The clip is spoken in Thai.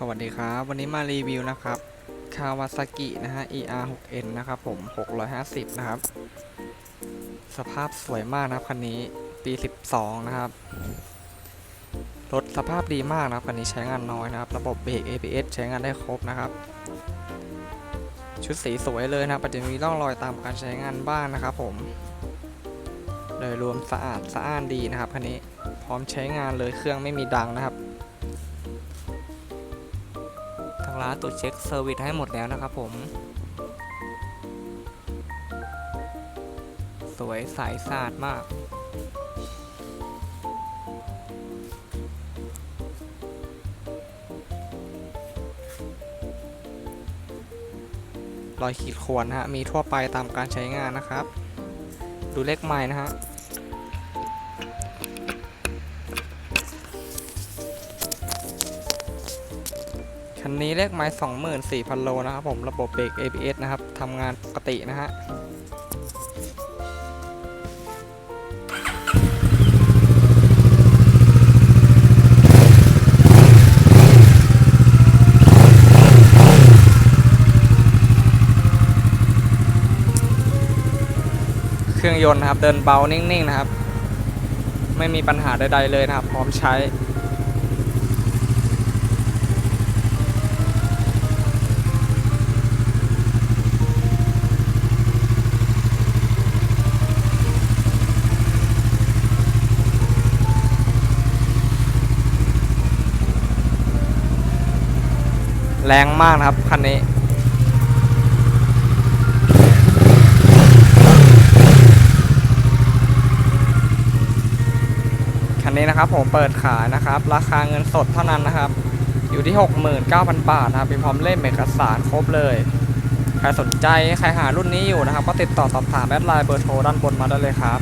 สวัสดีครับ วันนี้มารีวิวนะครับคาวาซากินะฮะ ER 6N นะครับผม 650 นะครับ สภาพสวยมากนะครับคันนี้ปี 12 นะครับ รถสภาพดีมากนะครับคันนี้ใช้งานน้อยนะครับ ระบบเบรก ABS ใช้งานได้ครบนะครับ ชุดสีสวยเลยนะครับอาจจะมีร่องรอยตามการใช้งานบ้างนะครับผมโดยรวมสะอาดสะอ้านดีนะครับคันนี้พร้อมใช้งานเลยเครื่องไม่มีดังนะครับ ร้านตรวจเช็คเซอร์วิสให้หมดแล้วนะครับผม สวยใสสะอาดมากรอยขีดข่วนนะฮะ มีทั่วไปตามการใช้งานนะครับ ดูเลขไม้นะฮะ คันนี้เลขไม้24,000 โลนะครับผมระบบเบรก ABS นะครับทำงานปกตินะฮะเครื่องยนต์นะครับ เดินเบานิ่งๆนะครับ ไม่มีปัญหาใดๆเลยนะครับ พร้อมใช้ แรงมากนะครับคันนี้คันนี้นะครับผมเปิดขายนะครับ ราคาเงินสดเท่านั้นนะครับ อยู่ที่ 69,000 บาทนะครับมีพร้อมเล่มเอกสารครบเลย ใครสนใจใครหารุ่นนี้อยู่นะครับ ก็ติดต่อสอบถามแอดไลน์เบอร์โทรด้านบนมาได้เลยครับ